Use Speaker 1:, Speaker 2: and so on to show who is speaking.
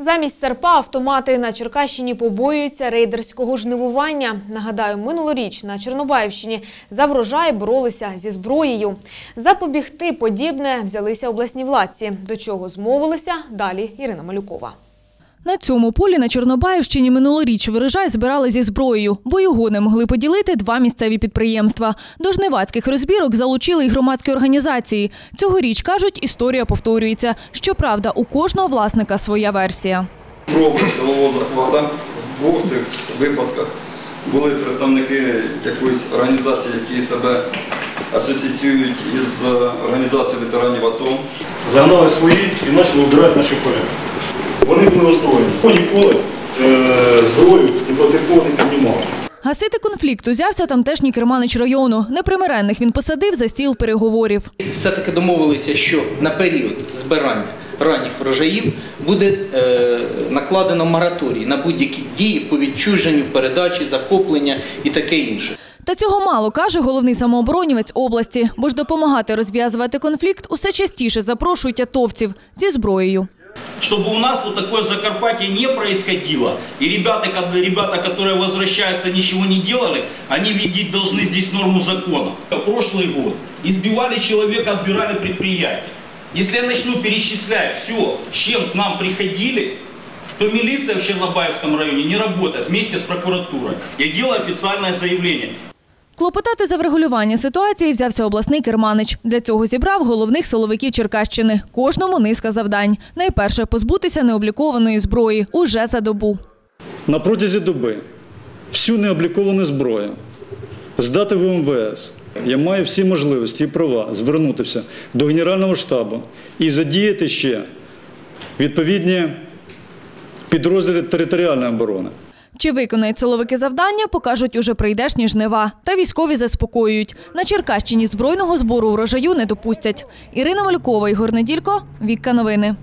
Speaker 1: Замість серпа автомати на Черкащині побоюються рейдерського жнивування. Нагадаю, минулоріч на Чорнобаївщині за врожай боролися зі зброєю. Запобігти подібне взялися обласні владці. До чого змовилися далі Ірина Малюкова.
Speaker 2: На цьому полі на Чорнобаївщині минулоріч врожай збирали зі зброєю, бо його не могли поділити два місцеві підприємства. До жнивацьких розбірок залучили й громадські організації. Цьогоріч, кажуть, історія повторюється. Щоправда, у кожного власника своя версія.
Speaker 3: проби силового захвата. В двох цих випадках були представники якоїсь організації, які себе асоціюють із організацією ветеранів АТО.
Speaker 4: загнали свої і почали вбирати наші поля. Вони були озброєні. Ніколи е, зброю ні проти кого не піднімали.
Speaker 2: Гасити конфлікт узявся тамтешній керманич району. Непримиренних він посадив за стіл переговорів.
Speaker 5: все-таки домовилися, що на період збирання ранніх врожаїв буде е, накладено мораторій на будь-які дії по відчуженню, передачі, захоплення і таке інше.
Speaker 2: Та цього мало, каже головний самооборонівець області, бо ж допомагати розв'язувати конфлікт усе частіше запрошують атовців зі зброєю.
Speaker 6: Чтобы у нас вот такое Закарпатье не происходило, и ребята, когда- ребята, которые возвращаются, ничего не делали, они видеть должны здесь норму закона. Прошлый год избивали человека, отбирали предприятие. Если я начну перечислять все, чем к нам приходили, то милиция в Чернобаевском районе не работает вместе с прокуратурой. Я делаю официальное заявление.
Speaker 2: Клопотати за врегулювання ситуації взявся обласний керманич. Для цього зібрав головних силовиків Черкащини. Кожному низка завдань. Найперше позбутися необлікованої зброї уже за добу.
Speaker 7: на протязі доби всю необліковану зброю здати в МВС. Я маю всі можливості і права звернутися до Генерального штабу і задіяти ще відповідні підрозділи територіальної оборони.
Speaker 2: Чи виконають силовики завдання, покажуть уже прийдешні жнива. Та військові заспокоюють. На Черкащині збройного збору врожаю не допустять. Ірина Малькова, Ігор Неділько, Вікка Новини.